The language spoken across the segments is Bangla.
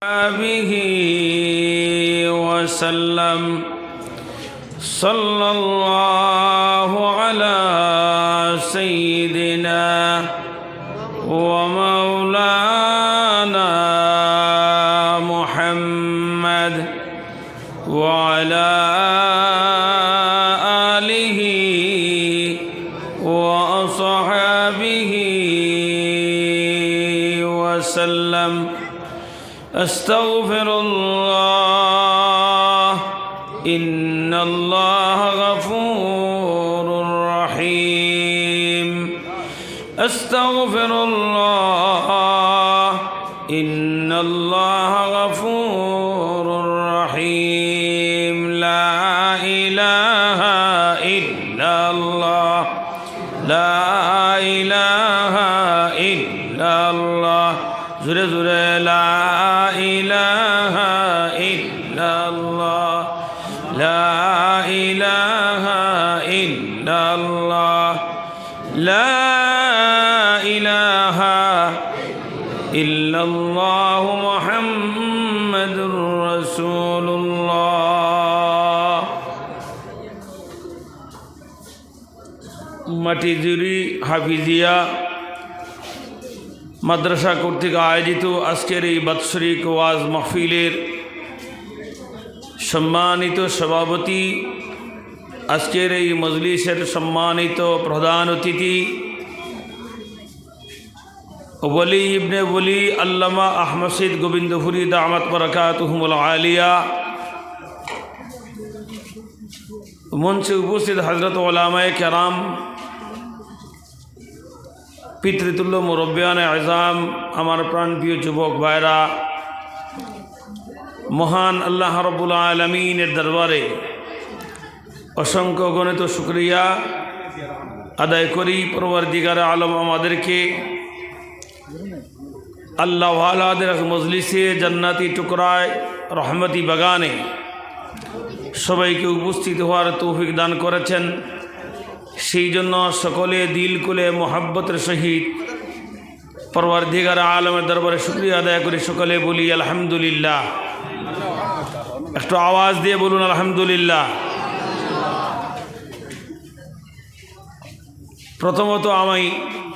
به وسلم. صلى الله أستغفر الله. إن الله غفور رحيم. أستغفر الله. إن الله غفور رسول الله মাটিজুরি হাফিজিয়া মাদ্রাসা কর্তৃক আয়োজিত আজকের এই বাৎসরিক ওয়াজ মাহফিলের সম্মানিত সভাপতি আজকের এই মজলিসের সম্মানিত প্রধান অতিথি বলি ইবনে বলি আল্লামা আহমসিদ গোবিন্দপুরি দামাত বরকাতহমুল আলিয়া। মঞ্চে উপস্থিত হজরত ওলামায় কেরাম, পিতৃতুল্য মুরব্বিয়ান আজাম, আমার প্রাণপ্রিয় যুবক ভাইরা, মহান আল্লাহ রবুল আলমিনের দরবারে অসংখ্য গণিত শুক্রিয়া আদায় করি। পরবর্তীকার আলম আমাদেরকে আল্লাহ আলাদের মজলিসে জান্নাতি টুকরায় রহমতি বাগানে সবাইকে উপস্থিত হওয়ার তৌফিক দান করেছেন। সেই জন্য সকলে দিল, কুলে, মোহাব্বতের সহিত পরবর্তীকার আলমের দরবারে শুক্রিয়া আদায় করি সকলে বলি, আলহামদুলিল্লাহ। একটু আওয়াজ দিয়ে বলুন, আলহামদুলিল্লাহ। প্রথমত আমি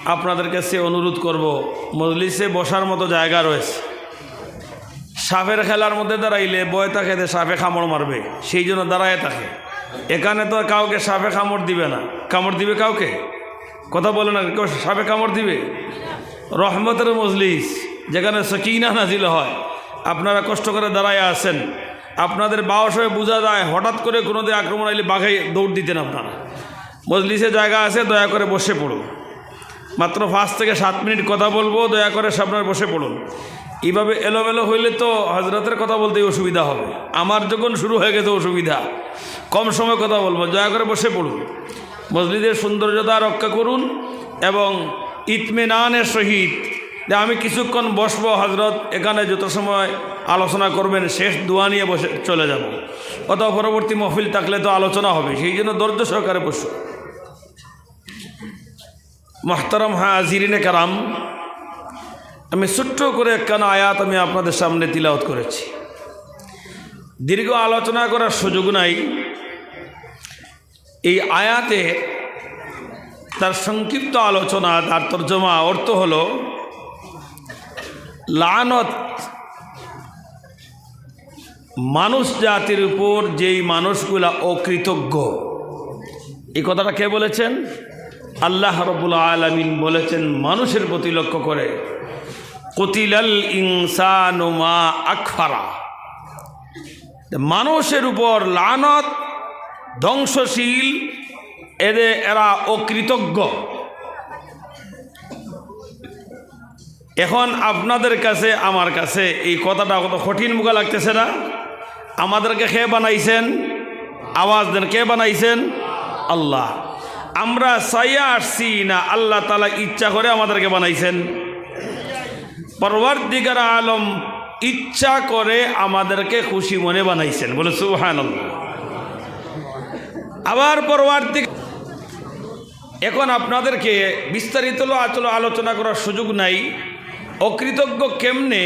আপনাদের কাছে অনুরোধ করব, মজলিসে বসার মতো জায়গা রয়েছে। সাপের খেলার মধ্যে দাঁড়াইলে বয়তা খেতে সাপে কামড় মারবে, সেই জন্য দাঁড়ায় থাকে। এখানে তো কাউকে সাপে কামড় দিবে না। কামড় দিবে কাউকে? কথা বলে না, কেউ সাপে কামড় দিবে? রহমতের মজলিস, যেখানে সকিনা নাজিল হয়, আপনারা কষ্ট করে দাঁড়ায় আসেন আপনাদের বাউস হয়ে বোঝা যায়, হঠাৎ করে কোনো দিন আক্রমণ আইলে বাঘে দৌড় দিতেন আপনারা। মজলিসে জায়গা আছে, দয়া করে বসে পড়ুন মাত্র পাঁচ থেকে সাত মিনিট কথা বলব, দয়া করে আপনার বসে পড়ুন। এইভাবে এলোমেলো হইলে তো হজরতের কথা বলতেই অসুবিধা হবে। আমার যখন শুরু হয়ে গেছে অসুবিধা, কম সময় কথা বলব, দয়া করে বসে পড়ুন। মসজিদের সৌন্দর্যতা রক্ষা করুন এবং ইতমেনানের সহিত যে আমি কিছুক্ষণ বসবো হজরত এখানে যত সময় আলোচনা করবেন, শেষ দোয়া নিয়ে বসে চলে যাব। অথবা পরবর্তী মহফিল থাকলে তো আলোচনা হবে, সেই জন্য ধৈর্য সহকারে বসু মোহতারাম হ্যাঁ আজিরিনে কারাম, আমি ছোট্ট করে একখানা আয়াত আমি আপনাদের সামনে তিলাওত করেছি। দীর্ঘ আলোচনা করার সুযোগ নাই। এই আয়াতে তার সংক্ষিপ্ত আলোচনা, তার তর্জমা, অর্থ হল, লানত মানুষ জাতির উপর যেই মানুষগুলা অকৃতজ্ঞ, এই কথাটা কে বলেছেন? আল্লাহ রবুল আলমিন বলেছেন, মানুষের প্রতি লক্ষ্য করে, কতিলাল ইনসানুমা আকফারা। মানুষের উপর লানত ধ্বংসশীল এদের এরা অকৃতজ্ঞ। এখন আপনাদের কাছে, আমার কাছে এই কথাটা কত কঠিন মুখা লাগতেছে না? আমাদেরকে কে বানাইছেন? আওয়াজ দেন কে বানাইছেন? আল্লাহ। আমরা সাইয়া আসছি না, আল্লাহ তালা ইচ্ছা করে আমাদেরকে বানাইছেন। পরবর্তীকার আলম ইচ্ছা করে আমাদেরকে খুশি মনে বানাইছেন। বলে সুহান আবার পরবর্তী এখন আপনাদেরকে বিস্তারিত আচল আলোচনা করার সুযোগ নাই। অকৃতজ্ঞ কেমনে?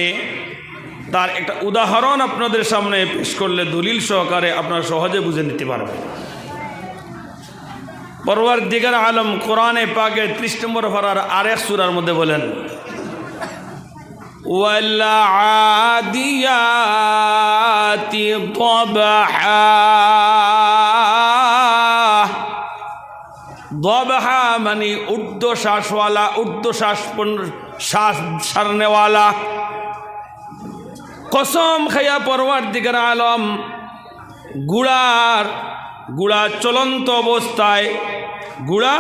তার একটা উদাহরণ আপনাদের সামনে পেশ করলে দলিল সহকারে আপনারা সহজে বুঝে নিতে পারবেন। পরওয়ার দিগার আলম কোরআনে পাকে ত্রিশ নম্বর ফরার আরেক সুরার মধ্যে বলেন والعاديات ضبحا ضبحا মানে উর্দ শ্বাসওয়ালা উর্দ শ্বাস পন- শ্বাস সারনেওয়ালা কসম খাইয়া পরওয়ার দিকের আলম গুড়ার গুড়া চলন্ত অবস্থায় গুড়া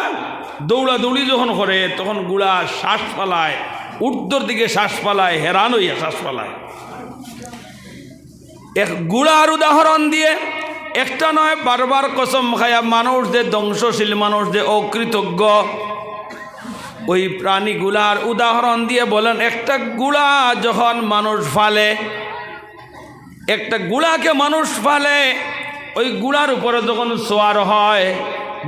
দৌড়াদৌড়ি যখন করে, তখন গুড়া শ্বাস পালায় উর্দর দিকে শ্বাস পালায় হেরান হইয়া শ্বাস পালায় এক গুড়ার উদাহরণ দিয়ে, একটা নয়, বারবার কসম খায়া মানুষ যে ধ্বংসশীল, মানুষ যে অকৃতজ্ঞ, ওই প্রাণীগুলার উদাহরণ দিয়ে বলেন, একটা গুড়া যখন মানুষ ফালে, একটা গুড়াকে মানুষ ফালে ওই গুড়ার উপরে যখন সোয়ার হয়,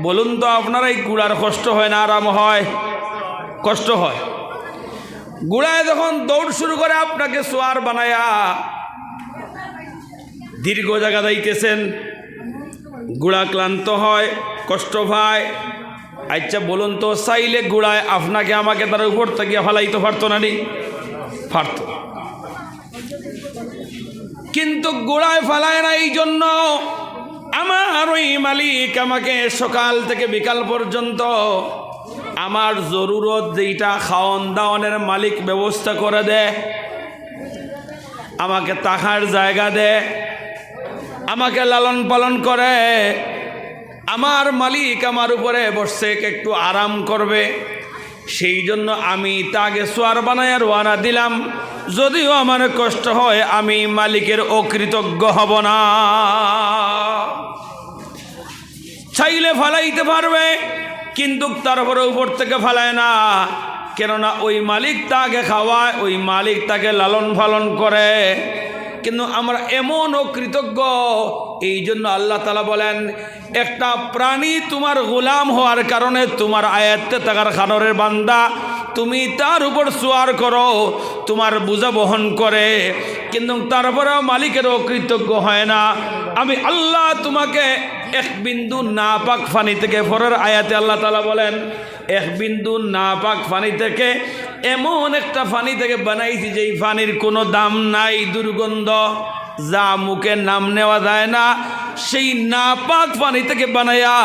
বলুন তো আপনার এই গুড়ার কষ্ট হয় না আরাম হয়? কষ্ট হয়। গুড়ায় যখন দৌড় শুরু করে আপনাকে সোয়ার বানায়া দীর্ঘ জায়গা যাইতেছেন, গুড়া ক্লান্ত হয়, কষ্ট পায়। আচ্ছা বলুন তো, চাইলে গুড়ায় আপনাকে আমাকে তার উপর থেকে ফালাইতে পারতো না নি? পারতো। কিন্তু গোড়ায় ফালায় না এই জন্য আমার ওই মালিক আমাকে সকাল থেকে বিকাল পর্যন্ত আমার জরুরত যেইটা খাওয়ন দাওয়ানের মালিক ব্যবস্থা করে দেয় আমাকে তাকার জায়গা দেয় আমাকে লালন পালন করে। আমার মালিক আমার উপরে বসছে একটু আরাম করবে। সেই জন্য আমি তাকে সোয়ার বানায় রোয়ানা দিলাম। যদিও আমার কষ্ট হয়, আমি মালিকের অকৃতজ্ঞ হব না। চাইলে ফালাইতে পারবে, কিন্তু তারপরে উপর থেকে ফালায় না। কেননা ওই মালিক তাকে খাওয়ায়, ওই মালিক তাকে লালন পালন করে। কিন্তু আমরা এমনও কৃতজ্ঞ। এই জন্য আল্লাহ তালা বলেন, একটা প্রাণী তোমার গোলাম হওয়ার কারণে তোমার আয়াত্তে থাকার খানরের বান্দা তুমি তার উপর সোয়ার করো, তোমার বোঝা বহন করে। কিন্তু তারপরে মালিকেরও কৃতজ্ঞ হয় না। আমি আল্লাহ তোমাকে এক বিন্দু না পাক ফানি থেকে, পরের আয়াতে আল্লাহ তালা বলেন, এক বিন্দু না পাক ফানি থেকে, এমন একটা ফানি থেকে বানাইছি যেই ফানির কোনো দাম নাই, দুর্গন্ধ যা মুখে নাম নেওয়া যায় না। সেই না পাক পানি থেকে বানায়া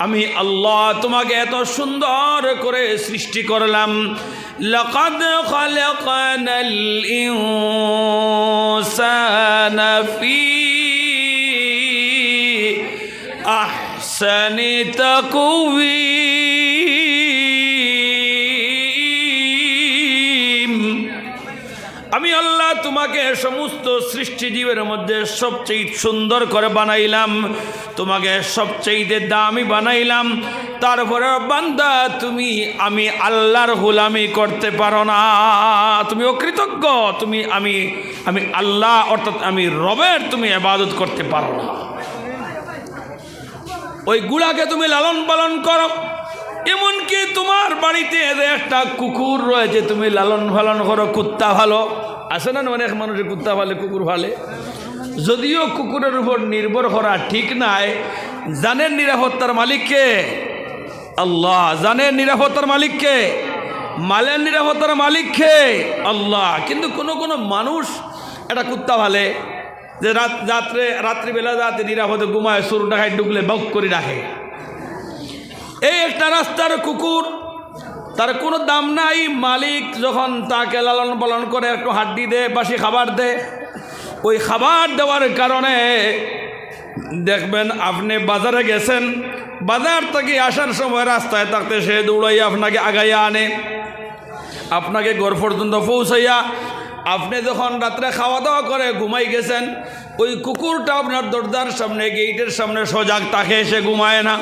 আমি আল্লাহ তোমাকে এত সুন্দর করে সৃষ্টি করলাম لقد خلقنا الإنسان في أحسن تقويم তোমাকে সমস্ত সৃষ্টিজীবের মধ্যে সবচেয়ে সুন্দর করে বানাইলাম। তোমাকে সবচেয়ে দামি বানাইলাম। তারপরে বান্দা, তুমি, আমি আল্লাহর গোলামি করতে পারো না। তুমি অকৃতজ্ঞ, তুমি, আমি আমি আল্লাহ, অর্থাৎ আমি রবের তুমি আবাদত করতে পারো না। ওই গুড়াকে তুমি লালন পালন করো। এমনকি তোমার বাড়িতে একটা কুকুর রয়েছে, তুমি লালন পালন করো, কুত্তা ভালো। আছে না অনেক মানুষের কুত্তা ভালে, কুকুর ভালে? যদিও কুকুরের উপর নির্ভর করা ঠিক নাই জানেন নিরাপত্তার মালিককে আল্লাহ। জানেন নিরাপত্তার মালিককে মালের নিরাপত্তার মালিককে আল্লাহ। কিন্তু কোনো কোনো মানুষ এটা কুত্তা ভালে, যে রাত রাত্রে রাত্রিবেলা রাতে নিরাপদে ঘুমায় সুর ডাকায় ঢুকলে বক করে রাখে। এই একটা রাস্তার কুকুর, তার কোনো দাম নাই। মালিক যখন তাকে লালন পালন করে, একটু হাড্ডি দে বাসি খাবার দে ওই খাবার দেওয়ার কারণে দেখবেন আপনি বাজারে গেছেন, বাজার থেকে আসার সময় রাস্তায় থাকতে সে দৌড়াইয়া আপনাকে আগাইয়া আনে। আপনাকে ঘর পর্যন্ত পৌঁছাইয়া আপনি যখন রাত্রে খাওয়া দাওয়া করে ঘুমাই গেছেন, ওই কুকুরটা আপনার দরজার সামনে গেইটের সামনে সজাগ তাকে সে ঘুমায় না।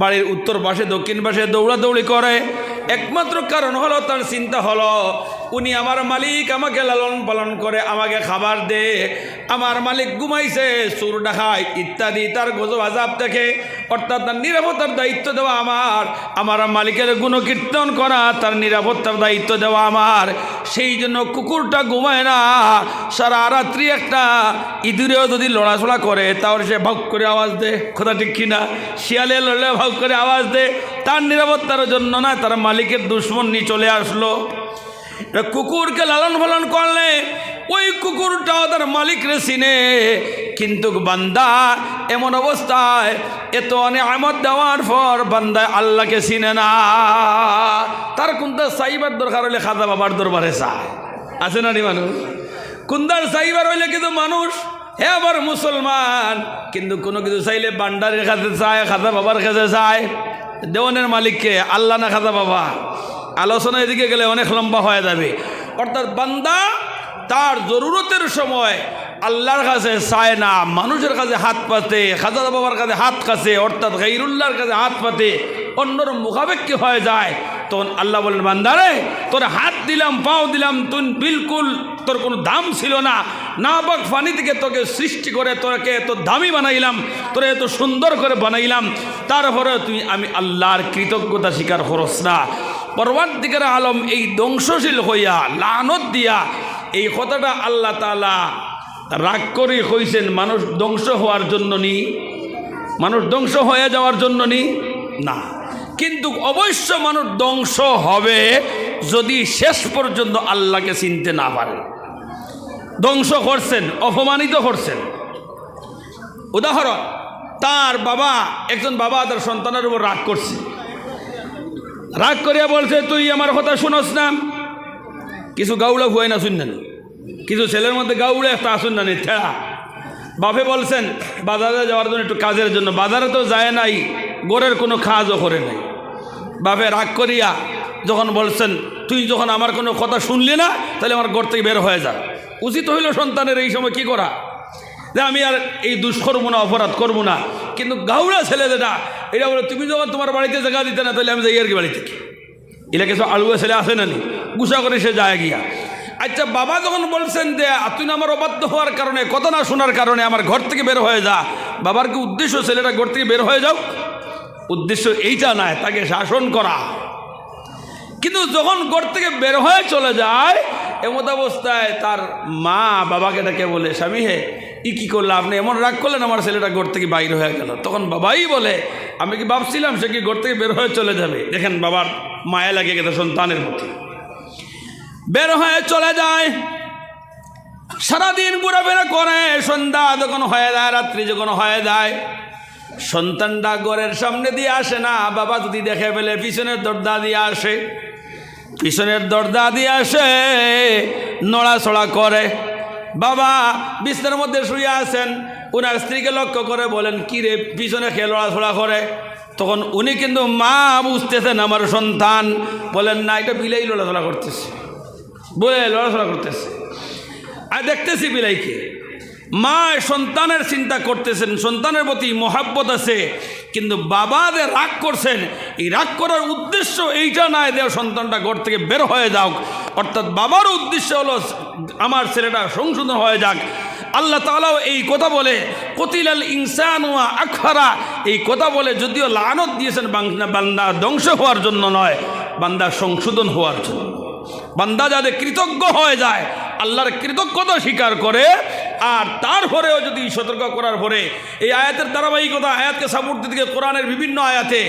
বাড়ির উত্তর পাশে দক্ষিণ পাশে দৌড়াদৌড়ি করে। একমাত্র কারণ হলো তার চিন্তা হলো উনি আমার মালিক আমাকে লালন পালন করে, আমাকে খাবার দে। আমার মালিক ঘুমাইছে সুর ডাকায় ইত্যাদি, তার গজব আজাব থেকে অর্থাৎ তার নিরাপত্তার দায়িত্ব দেওয়া আমার আমার মালিকের গুণকীর্তন করা তার নিরাপত্তার দায়িত্ব দেওয়া আমার। সেই জন্য কুকুরটা ঘুমায় না। সারা রাত্রি একটা ইঁদুরেও যদি লড়াচড়া করে, তাহলে সে ভাগ করে আওয়াজ দে। কথা ঠিক কিনা শিয়ালে লড়লে ভাগ করে আওয়াজ দে। তার নিরাপত্তার জন্য না, তার মালিকের দুশ্মন নিয়ে চলে আসলো। কুকুরকে লালন পালন করলে ওই কুকুরটাও তার মালিক রে চিনে। কিন্তু বান্দা এমন অবস্থায় এত অনেক আমদ দেওয়ার পর বান্দায় আল্লাহকে চিনে না। তার কোনটা সাইবার দরকার হলে খাদা বাবার দরবারে চায় আছে না নি মানুষ? কুন্দার সাইবার হইলে কিন্তু মানুষ, হে আবার মুসলমান, কিন্তু কোনো কিছু চাইলে বান্ডারের কাছে চায় খাদা বাবার কাছে চায় দেওয়ানের মালিককে আল্লাহ না খাদা বাবা। আলোচনা এদিকে গেলে অনেক লম্বা হয়ে যাবে। অর্থাৎ বান্দা তার জরুরতের সময় আল্লাহর কাছে চায় না, মানুষের কাছে হাত পাতে খাজা বাবার কাছে হাত কাছে, অর্থাৎ গাইরুল্লাহর কাছে হাত পাতে অন্যর মুখাপেক্ষি হয়ে যায়। তখন আল্লাহ বলেন বান্দারে তোর হাত দিলাম, পাও দিলাম, তুই বিলকুল তোর কোনো দাম ছিল না। না বাক ফানি থেকে তোকে সৃষ্টি করে, তোকে এত দামি বানাইলাম, তোরে এত সুন্দর করে বানাইলাম, তারপরে তুই আমি আল্লাহর কৃতজ্ঞতা স্বীকার করস না। পরবর্তীকার আলম এই ধ্বংসশীল হইয়া, লানত দিয়া, এই কথাটা আল্লাহ তালা রাগ করে কইছেন, মানুষ ধ্বংস হওয়ার জন্য নি? মানুষ ধ্বংস হয়ে যাওয়ার জন্য নি? না। কিন্তু অবশ্য মানুষ ধ্বংস হবে যদি শেষ পর্যন্ত আল্লাহকে চিনতে না পারে। ধ্বংস করছেন, অপমানিত করছেন। উদাহরণ, তার বাবা, একজন বাবা তার সন্তানের উপর রাগ করছে। রাগ করিয়া বলছে, তুই আমার কথা শুনস না? কিছু গাউলা হুয়াই না শুনলেন। কিছু ছেলের মধ্যে গাউড়ে একটা আসুন না ঠেড়া বাপে বলছেন, বাজারে যাওয়ার জন্য একটু কাজের জন্য, বাজারে তো যায় নাই গোরের কোনো কাজও করে নাই। বাপে রাগ করিয়া যখন বলছেন, তুই যখন আমার কোনো কথা শুনলি না, তাহলে আমার ঘর থেকে বের হয়ে যা। উচিত হইল সন্তানের এই সময় কি করা? যে আমি আর এই দুষ করব না অপরাধ করব না। কিন্তু গাউড়া ছেলে যেটা এটা বলে, তুমি যখন তোমার বাড়িতে জায়গা দিতে না, তাহলে আমি যাই আর কি? বাড়ি থেকে এটা কিছু আলুয়া ছেলে আসে না নি? গুসা করে সে যায় গিয়া। আচ্ছা বাবা যখন বলছেন যে তুই আমার অবাধ্য হওয়ার কারণে, কথা না শোনার কারণে আমার ঘর থেকে বের হয়ে যা, বাবার কি উদ্দেশ্য ছেলেটা ঘর থেকে বের হয়ে যাও? উদ্দেশ্য এইটা নয়, তাকে শাসন করা। কিন্তু যখন ঘর থেকে বের হয়ে চলে যায় এমত অবস্থায় তার মা বাবাকে ডাকে বলে, স্বামী হে, ই কী করল? আপনি এমন রাগ করলেন আমার ছেলেটা ঘর থেকে বাইর হয়ে গেল। তখন বাবাই বলে, আমি কি ভাবছিলাম সে কি ঘর থেকে বের হয়ে চলে যাবে? দেখেন বাবার মায়া লাগে গেছে সন্তানের প্রতি। বের হয়ে চলে যায়। সারাদিন ঘোরাফেরা করে, সন্ধ্যা যখন হয়ে যায়, রাত্রি যখন হয়ে যায়, সন্তানটা ঘরের সামনে দিয়ে আসে না। বাবা যদি দেখে ফেলে, পিছনের দরদা দিয়ে আসে। পিছনের দরজা দিয়ে আসে নড়াচড়া করে। বাবা, বিছনার মধ্যে শুয়ে আছেন। ওনার স্ত্রীকে লক্ষ্য করে বলেন, কি রে, পিছনে খেয়ে লড়াছড়া করে? তখন উনি কিন্তু মা বুঝতেছেন, আমার সন্তান। বলেন, না, এটা বিলেই লড়াচড়া করতেছে। বলে লড়াচড়া করতেছে। আর দেখতেছি বিলাইকে। মা সন্তানের চিন্তা করতেছেন, সন্তানের প্রতি মহাব্বত আছে, কিন্তু বাবা যে রাগ করছেন, এই রাগ করার উদ্দেশ্য এইটা নয় যে সন্তানটা ঘর থেকে বের হয়ে যাক অর্থাৎ বাবার উদ্দেশ্য হলো আমার ছেলেটা সংশোধন হয়ে যাক। আল্লাহ তালাও এই কথা বলে, কতিলাল ইনসান ওয়া আখরা। এই কথা বলে, যদিও লানত দিয়েছেন বান্দা ধ্বংস হওয়ার জন্য নয়, বান্দা সংশোধন হওয়ার জন্য। বান্দা যাদের কৃতজ্ঞ হয়ে যায় আল্লাহর কৃতজ্ঞতা স্বীকার করে, আর তারপরেও যদি সতর্ক করার পরে এই আয়াতের ধারাবাহিকতা, আয়াতকে সাপোর্ট দিতে কোরআনের বিভিন্ন আয়াতে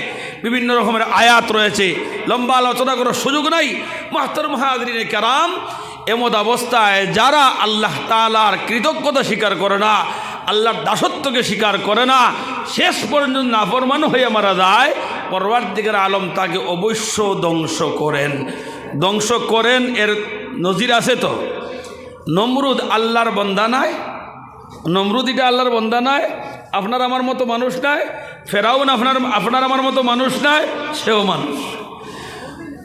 বিভিন্ন রকমের আয়াত রয়েছে। লম্বা আলোচনা করার সুযোগ নাই। মাহতর মাহাদিনে কারাম, এমত অবস্থায় যারা আল্লাহ তালার কৃতজ্ঞতা স্বীকার করে না, আল্লাহর দাসত্বকে স্বীকার করে না, শেষ পর্যন্ত নাফরমান হয়ে মারা যায়, পরবর্তীকার আলম তাকে অবশ্য ধ্বংস করেন। ধ্বংস করেন, এর নজির আছে তো? নমরুদ আল্লাহর বন্দা নাই। নমরুদ এটা আল্লাহর বন্দা নাই। আপনার আমার মতো মানুষ নাই। ফেরাউন আপনার আপনার আমার মতো মানুষ নাই, সেও মানুষ।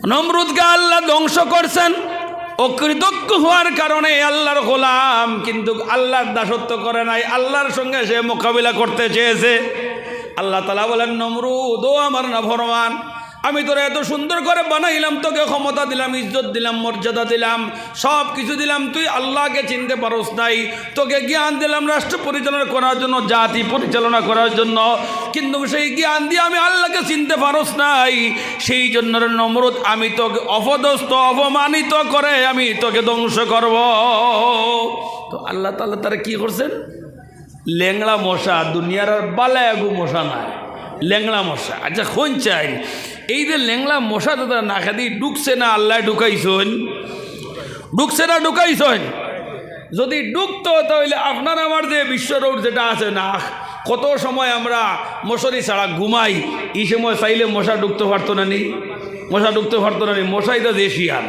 নমরুদকে আল্লাহ ধ্বংস করছেন। অকৃতজ্ঞ হওয়ার কারণে আল্লাহর গোলাম, কিন্তু আল্লাহর দাসত্ব করে নাই। আল্লাহর সঙ্গে সে মোকাবিলা করতে চেয়েছে। আল্লাহ তালা বলেন, নমরুদ, ও আমার না ভরমান আমি তোরা এত সুন্দর করে বানাইলাম, তোকে ক্ষমতা দিলাম, ইজ্জত দিলাম, মর্যাদা দিলাম, সব কিছু দিলাম, তুই আল্লাহকে চিনতে পারোস নাই। তোকে জ্ঞান দিলাম রাষ্ট্র পরিচালনা করার জন্য, জাতি পরিচালনা করার জন্য, কিন্তু সেই জ্ঞান দিয়ে আমি আল্লাহকে চিনতে পারোস নাই। সেই জন্য রে নমরুদ, আমি তোকে অপদস্থ, অপমানিত করে আমি তোকে ধ্বংস করব। তো আল্লাহ তাল্লাহ তারা কি করছেন? ল্যাংড়া মশা, দুনিয়ার আর বালায়াগু মশা নাই। ল্যাংড়া মশা। আচ্ছা কোন চাই। এই যে ল্যাংড়া মশা দাদা না খাদি ডুকছে না, আল্লাহ ঢুকাইছন ডুকছে না ঢুকাইছন যদি ঢুকতো তাহলে আপনার আমার যে বিশ্ব রোড যেটা আছে না, কত সময় আমরা মশারি ছাড়া ঘুমাই, এই সময় চাইলে মশা ঢুকতে পারতো না নি? মশা ঢুকতে পারতো না নি? মশাই তো দেশিয়ান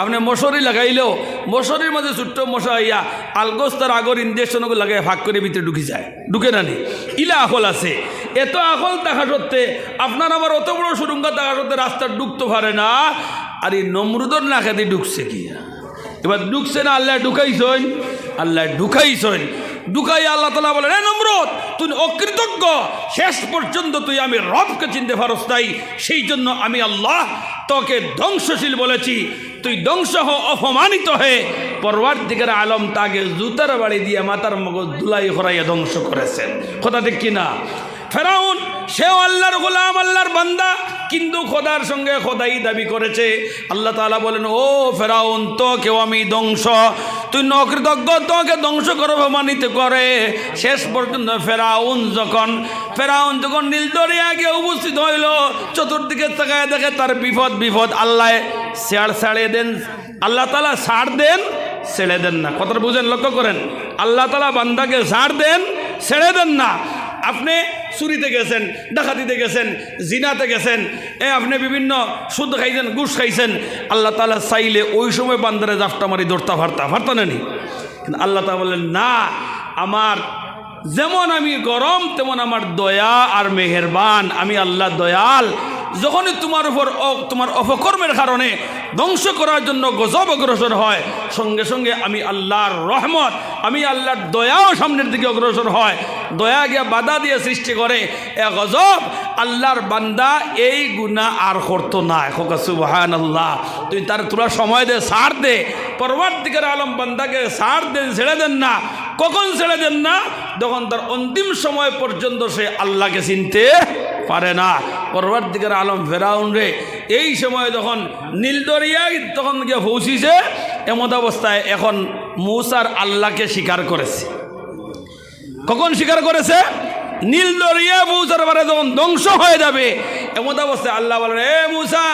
আপনি মশারি লাগাইলেও, মশারির মাঝে ছোট্ট মশা হইয়া আলগোস্তার আগর ইঞ্জেকশনকে লাগাই ভাগ করে ভিতরে ঢুকে যায়। ঢুকে না নি? ইলা আকল আছে। এত আকল দেখা সত্ত্বে আপনার আমার অত বড় সুরঙ্গা দেখা সত্ত্বে রাস্তা ঢুকতে পারে না। আর এই নমরুদর না খাতে ঢুকছে কি? এবার ঢুকছে না, আল্লাহ ঢুকাইছইন আল্লাহ ঢুকাইছইন ঢুকাই আল্লাহ তালা বলেন, এ নমরুদ, তুই অকৃতজ্ঞ। শেষ পর্যন্ত তুই আমি রবকে চিনতে পারস তাই সেই জন্য আমি আল্লাহ তোকে ধ্বংসশীল বলেছি। তুই ধ্বংস হ, অপমানিত হয়ে পরবার আলম তাকে জুতার বাড়ি দিয়ে মাতার মগজ দুলাই হরাইয়া ধ্বংস করেছেন। কথা ঠিক কিনা? ফেরাউন, সেও আল্লাহর গোলাম, আল্লাহর বান্দা। কিন্তু খোদার সঙ্গে খোদাই দাবি করেছে। আল্লাহ তাআলা বলেন, ও ফেরাউন, তোকেও আমি ধ্বংস। তুই নকৃতজ্ঞ, তোকে ধ্বংস করো প্রমাণিত করে। শেষ পর্যন্ত ফেরাউন যখন ফেরাউন যখন নীলদরিয়া গিয়ে উপস্থিত হইল, চতুর্দিকে তাকায় দেখে তার বিপদ বিপদ আল্লাহ শেয়ার ছাড়িয়ে দেন। আল্লাহ তালা ছাড় দেন, ছেড়ে দেন না। কথাটা বুঝেন, লক্ষ্য করেন। আল্লাহ তালা বান্দাকে ছাড় দেন, ছেড়ে দেন না। আপনি চুরিতে গেছেন, ডাকাতিতে গেছেন, জিনাতে গেছেন, এ আপনি বিভিন্ন সুদ খাইছেন, ঘুষ খাইছেন, আল্লাহ তালা চাইলে ওই সময় বান্দারে জাফটা মারি দৌড়তা ভারতা ভারতা নেনি কিন্তু আল্লাহ তালা বললেন, না, আমার যেমন আমি গরম, তেমন আমার দয়া আর মেহেরবান, আমি আল্লাহ দয়াল যখনই তোমার উপর তোমার অপকর্মের কারণে ধ্বংস করার জন্য গজব অগ্রসর হয়, সঙ্গে সঙ্গে আমি আল্লাহর রহমত, আমি আল্লাহর দয়াও সামনের দিকে অগ্রসর হয়। দয়া গিয়া বাধা দিয়ে সৃষ্টি করে, এ গজব আল্লাহর বান্দা এই গুণা আর করতো না। খোকা সুবাহান আল্লাহ তুই তার তোরা সময় দে, সার দে। পরবর্তীকার আলম বান্দাকে সার দেন ছেড়ে দেন না। কখন ছেড়ে দেন না? যখন তার অন্তিম সময় পর্যন্ত সে আল্লাহকে চিনতে পারে না। পরবর্তীকার আলম ফেরাউন রে, এই সময় যখন নীলদরিয়ায় তখন গিয়ে পৌঁছিছে, এমত অবস্থায় এখন মৌসার আল্লাহকে স্বীকার করেছে। কখন স্বীকার করেছে? নীল দরিয়া মৌসার বারে যখন ধ্বংস হয়ে যাবে, এমত অবস্থায় আল্লাহ বলেন এ মূসা,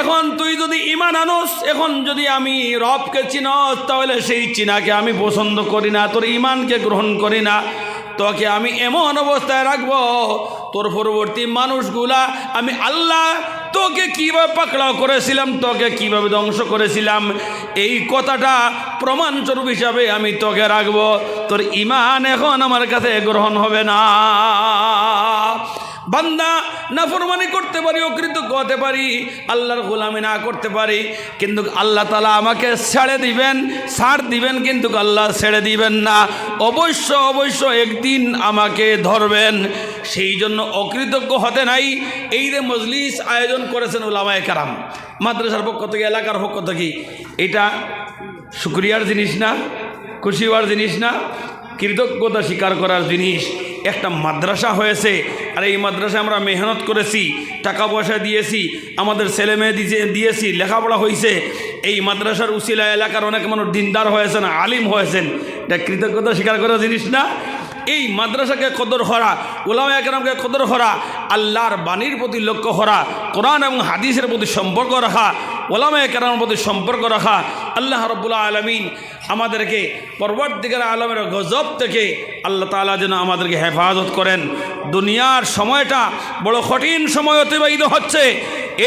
এখন তুই যদি ইমান আনস, এখন যদি আমি রবকে চিনস, তাহলে সেই চিনাকে আমি পছন্দ করি না, তোর ইমানকে গ্রহণ করি না। তোকে আমি এমন অবস্থায় রাখব, তোর পরবর্তী মানুষগুলা, আমি আল্লাহ তোকে কীভাবে পাকড়াও করেছিলাম, তোকে কীভাবে ধ্বংস করেছিলাম, এই কথাটা প্রমাণস্বরূপ হিসাবে আমি তোকে রাখব। তোর ইমান এখন আমার কাছে গ্রহণ হবে না। বান্দা, নাফরমানি করতে পারি, অকৃতজ্ঞ হতে পারি, আল্লাহর গোলামি না করতে পারি, কিন্তু আল্লাহ তালা আমাকে ছেড়ে দিবেন, ছাড় দিবেন, কিন্তু আল্লাহ ছেড়ে দিবেন না। অবশ্য অবশ্য একদিন আমাকে ধরবেন, সেই জন্য অকৃতজ্ঞ হতে নাই। এই যে মজলিস আয়োজন করেছেন ওলামায় কারাম, মাদ্রাসার পক্ষ থেকে, এলাকার পক্ষ থেকে, এটা শুক্রিয়ার জিনিস না খুশি হওয়ার জিনিস না, কৃতজ্ঞতা স্বীকার করার জিনিস। একটা মাদ্রাসা হয়েছে, আর এই মাদ্রাসায় আমরা মেহনত করেছি, টাকা পয়সা দিয়েছি, আমাদের ছেলে মেয়ে দিয়ে দিয়েছি, লেখাপড়া হয়েছে এই মাদ্রাসার উসিলা এলাকার অনেক মানুষ দিনদার হয়েছেন, আলিম হয়েছেন। এটা কৃতজ্ঞতা স্বীকার করা জিনিস না। এই মাদ্রাসাকে কদর হরা ওলামা একরামকে কদর হরা, আল্লাহর বাণীর প্রতি লক্ষ্য হরা, কোরআন এবং হাদিসের প্রতি সম্পর্ক রাখা ওলামা কেরামের প্রতি সম্পর্ক রাখা, আল্লাহ রব্বুল্লাহ আলমিন আমাদেরকে পরবর্তীকার আলমের গজব থেকে আল্লাহ তালা যেন আমাদেরকে হেফাজত করেন। দুনিয়ার সময়টা বড় কঠিন সময় অতিবাহিত হচ্ছে।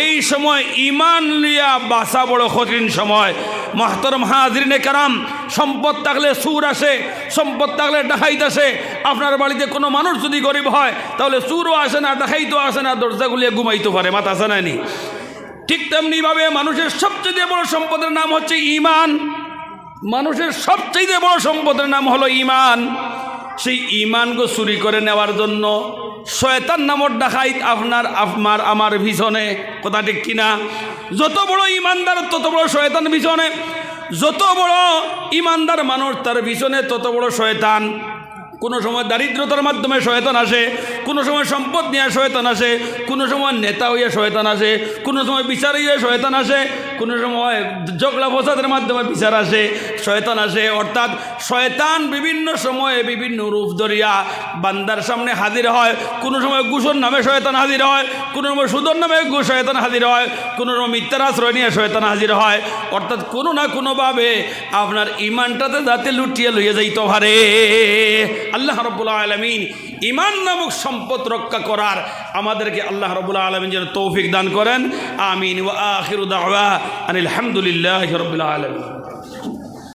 এই সময় ইমান লিয়া বাসা বড় কঠিন সময়। মাহতরম হাজরিনে কারাম, সম্পদ থাকলে সুর আসে, সম্পদ থাকলে ডাকাইত আসে। আপনার বাড়িতে কোনো মানুষ যদি গরিব হয়, তাহলে সুরও আসে না ডাকাইতো আসে না, দরজা গুলিয়ে ঘুমাইতে পারে, মাথা আসে নানি ঠিক তেমনিভাবে মানুষের সবচেয়ে বড় সম্পদের নাম হচ্ছে ইমান মানুষের সবচেয়ে বড় সম্পদের নাম হলো ইমান সেই ইমানকে চুরি করে নেওয়ার জন্য শয়তান নামর ডাকাইত আপনার আপনার, আমার ভীষণে কথা ঠিক কিনা? যত বড় ইমানদার তত বড় শয়তান ভীষণে যত বড় ইমানদার মানুষ, তার ভীষণে তত বড় শয়তান। কোনো সময় দারিদ্রতার মাধ্যমে শয়তান আসে, কোনো সময় সম্পদ নিয়ে শয়তান আসে, কোনো সময় নেতা হইয়া শয়তান আসে, কোনো সময় বিচার হইয়া শয়তান আসে, কোনো সময় জগলা, ফসাদের মাধ্যমে বিচার আসে। শয়তান আসে, অর্থাৎ শয়তান বিভিন্ন সময়ে বিভিন্ন রূপ ধরিয়া বান্দার সামনে হাজির হয়। কোনো সময় গুসর নামে শয়তান হাজির হয়, কোনো সময় সুদর নামে গু- শয়তান হাজির হয়, কোনো সময় মিথ্যার আশ্রয় নিয়ে শয়তান হাজির হয়। অর্থাৎ কোনো না কোনোভাবে আপনার ইমানটাতে যাতে লুটিয়ে লইয়া যাইতে পারে। আল্লাহ রব্বুল্লা আলমিন ইমান নামক সম্পদ রক্ষা করার আমাদেরকে আল্লাহ রব্বুল্লা আলমিন যেন তৌফিক দান করেন। আমিন। ওয়া আখিরু আনিল হামদুলিল্লাহ রব্বুল আলমিন।